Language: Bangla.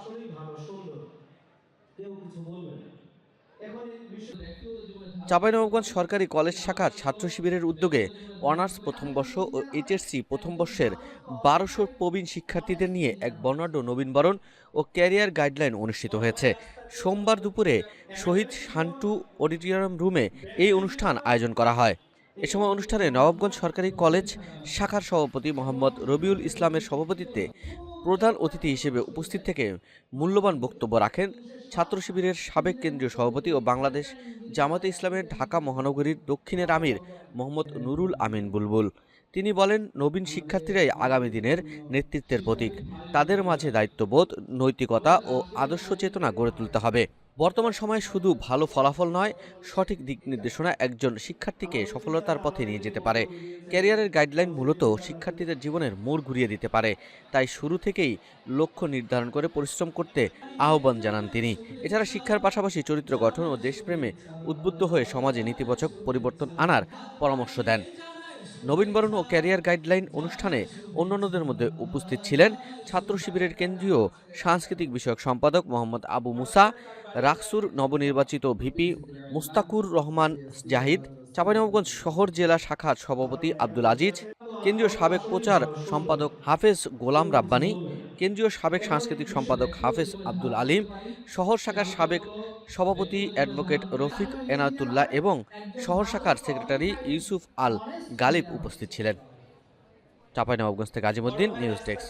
আসলেই ভালো, সুন্দর। কেউ কিছু বলবে না। চাঁপাইনবাবগঞ্জ সরকারি কলেজ শাখার ছাত্র শিবিরের উদ্যোগে অনার্স প্রথম বর্ষ ও এইচএসসি প্রথম বর্ষের বারোশো প্রবীণ শিক্ষার্থীদের নিয়ে এক বর্ণাঢ্য নবীনবরণ ও ক্যারিয়ার গাইডলাইন অনুষ্ঠিত হয়েছে। সোমবার দুপুরে শহীদ শান্টু অডিটোরিয়াম রুমে এই অনুষ্ঠান আয়োজন করা হয়। এ সময় অনুষ্ঠানে নবাবগঞ্জ সরকারি কলেজ শাখার সভাপতি মোহাম্মদ রবিউল ইসলামের সভাপতিত্বে প্রধান অতিথি হিসেবে উপস্থিত থেকে মূল্যবান বক্তব্য রাখেন ছাত্র শিবিরের সাবেক কেন্দ্রীয় সভাপতি ও বাংলাদেশ জামাতে ইসলামের ঢাকা মহানগরীর দক্ষিণের আমির মোহাম্মদ নুরুল আমিন বুলবুল। তিনি বলেন, নবীন শিক্ষার্থীরাই আগামী দিনের নেতৃত্বের প্রতীক। তাদের মাঝে দায়িত্ববোধ, নৈতিকতা ও আদর্শ চেতনা গড়ে তুলতে হবে। বর্তমান সময়ে শুধু ভালো ফলাফল নয়, সঠিক দিক নির্দেশনা একজন শিক্ষার্থীকে সফলতার পথে নিয়ে যেতে পারে। ক্যারিয়ারের গাইডলাইন মূলত শিক্ষার্থীদের জীবনের মোড় ঘুরিয়ে দিতে পারে। তাই শুরু থেকেই লক্ষ্য নির্ধারণ করে পরিশ্রম করতে আহ্বান জানান তিনি। এছাড়া শিক্ষার পাশাপাশি চরিত্র গঠন ও দেশপ্রেমে উদ্বুদ্ধ হয়ে সমাজে নেতিবাচক পরিবর্তন আনার পরামর্শ দেন। নবীনবরণ ও ক্যারিয়ার গাইডলাইন অনুষ্ঠানে অন্যান্যদের মধ্যে উপস্থিত ছিলেন ছাত্র শিবিরের কেন্দ্রীয় সাংস্কৃতিক বিষয়ক সম্পাদক মোহাম্মদ আবু মুসা, রাকসুর নবনির্বাচিত ভিপি মুস্তাকুর রহমান জাহিদ, চাঁপাইনবাবগঞ্জ শহর জেলা শাখার সভাপতি আব্দুল আজিজ, কেন্দ্রীয় সাবেক প্রচার সম্পাদক হাফেজ গোলাম রাব্বানি কেন্দ্রীয় সাবেক সাংস্কৃতিক সম্পাদক হাফেজ আব্দুল আলিম, শহর শাখার সাবেক সভাপতি অ্যাডভোকেট রফিক এনায়তুল্লাহ এবং শহর শাখার সেক্রেটারি ইউসুফ আল গালিব উপস্থিত ছিলেন। চাপাইনবাবগঞ্জ থেকে আজিমুদ্দিন, নিউজ ডেস্ক।